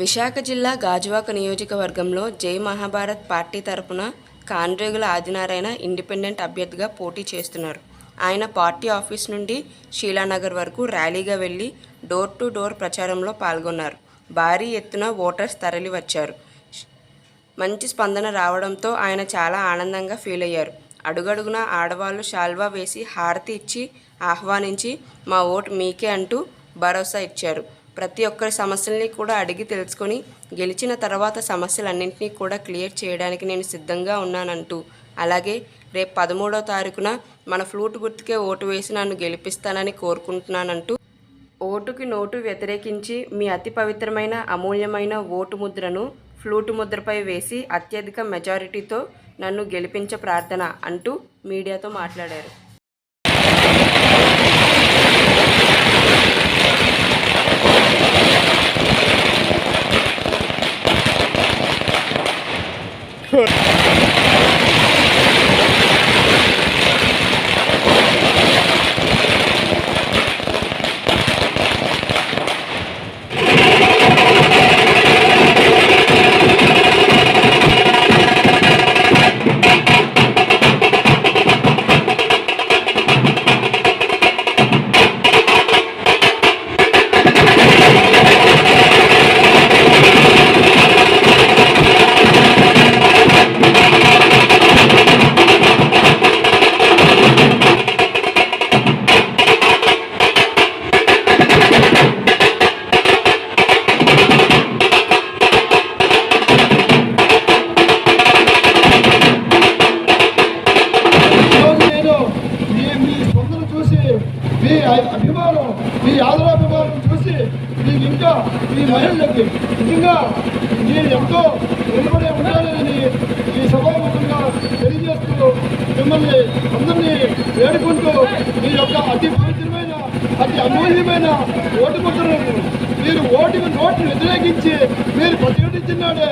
విశాఖ జిల్లా గాజువాక నియోజకవర్గంలో జై మహాభారత్ పార్టీ తరపున కాండ్రేగుల ఆదినారాయణ ఇండిపెండెంట్ అభ్యర్థిగా పోటీ చేస్తున్నారు. ఆయన పార్టీ ఆఫీస్ నుండి షీలానగర్ వరకు ర్యాలీగా వెళ్ళి డోర్ టు డోర్ ప్రచారంలో పాల్గొన్నారు. భారీ ఎత్తున ఓటర్స్ తరలి వచ్చారు మంచి స్పందన రావడంతో ఆయన చాలా ఆనందంగా ఫీల్ అయ్యారు. అడుగడుగున ఆడవాళ్ళు శాల్వా వేసి హారతి ఇచ్చి ఆహ్వానించి మా ఓటు మీకే అంటూ భరోసా ఇచ్చారు. ప్రతి ఒక్కరి సమస్యల్ని కూడా అడిగి తెలుసుకొని గెలిచిన తర్వాత సమస్యలన్నింటినీ కూడా క్లియర్ చేయడానికి నేను సిద్ధంగా ఉన్నానంటూ. అలాగే రేపు పదమూడో తారీఖున మన ఫ్లూట్ గుర్తుకే ఓటు వేసి నన్ను గెలిపిస్తానని కోరుకుంటున్నానంటూ ఓటుకి నోటు వ్యతిరేకించి మీ అతి పవిత్రమైన అమూల్యమైన ఓటు ముద్రను ఫ్లూటు ముద్రపై వేసి అత్యధిక మెజారిటీతో నన్ను గెలిపించ ప్రార్థన అంటూ మీడియాతో మాట్లాడారు Good. మీ చూసి మీ అభిమానం మీ ఆదరాభిమానం చూసి మీకు ఇంకా మీ మహిళలకి నిజంగా మీరు ఎంతో వెనుబడే ఉండాలని ఈ సభాముఖంగా తెలియజేస్తూ మిమ్మల్ని అందరినీ వేడుకుంటూ మీ యొక్క అతి పవిత్రమైన అతి అమూల్యమైన ఓటు ముద్రలను మీరు ఓటుకు నోటు వ్యతిరేకించి మీరు ప్రతిఘటించినాడే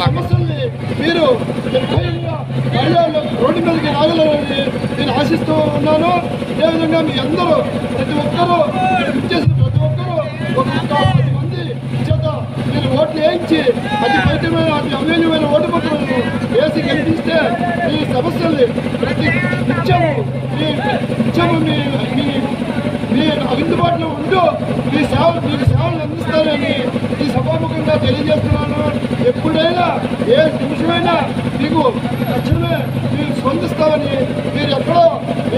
సమస్యల్ని మీరు నిర్భయంగా మహిళలు రోడ్డు మీదకి రాగలరని నేను ఆశిస్తూ ఉన్నాను. అదేవిధంగా మీ అందరూ ప్రతి ఒక్కరూ ఇచ్చేసిన ప్రతి ఒక్కరూ ఒక మంది చేత మీరు ఓట్లు వేయించి అతి పవిత్రమైన అతి అమూల్యమైన ఓటు పత్రాలను చేసి గెలిపిస్తే మీ సమస్యల్ని ప్రతి నిత్యము మీ నిత్యము మీ మీ మీ అందుబాటులో ఉంటూ మీ సేవ మీకు సేవలు అందిస్తారని ఈ సభాముఖంగా తెలియజేస్తున్నాను. ఎప్పుడైనా ఏ నిమిషమైనా మీకు తక్షణమే మీరు స్పందిస్తామని మీరు ఎక్కడో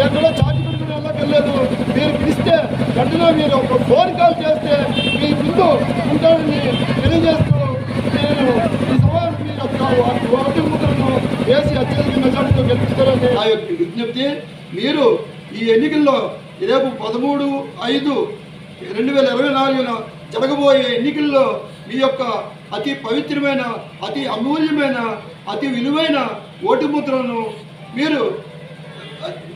ఎక్కడో చాటి పెట్టుకుని వెళ్ళక్కర్లేదు. మీరు పిలిస్తే వెంటనే మీరు ఒక ఫోన్ కాల్ చేస్తే మీ ముందు ఉంటారని తెలియజేస్తూ నేను ఈ సభ మీరు యొక్క వేసి అత్యధిక మెజార్టీతో గెలుపుతారని నా యొక్క విజ్ఞప్తి మీరు ఈ ఎన్నికల్లో రేపు పదమూడు ఐదు రెండు వేల ఇరవై నాలుగున జరగబోయే ఎన్నికల్లో మీ యొక్క అతి పవిత్రమైన అతి అమూల్యమైన అతి విలువైన ఓటు ముద్రను మీరు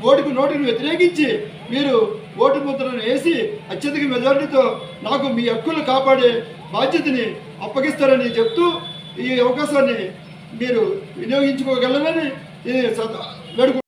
ఓటుకు నోటును వ్యతిరేకించి మీరు ఓటు ముద్రను వేసి అత్యధిక మెజారిటీతో నాకు మీ హక్కులు కాపాడే బాధ్యతని అప్పగిస్తారని చెప్తూ ఈ అవకాశాన్ని మీరు వినియోగించుకోగలరని ఈ వేడుకు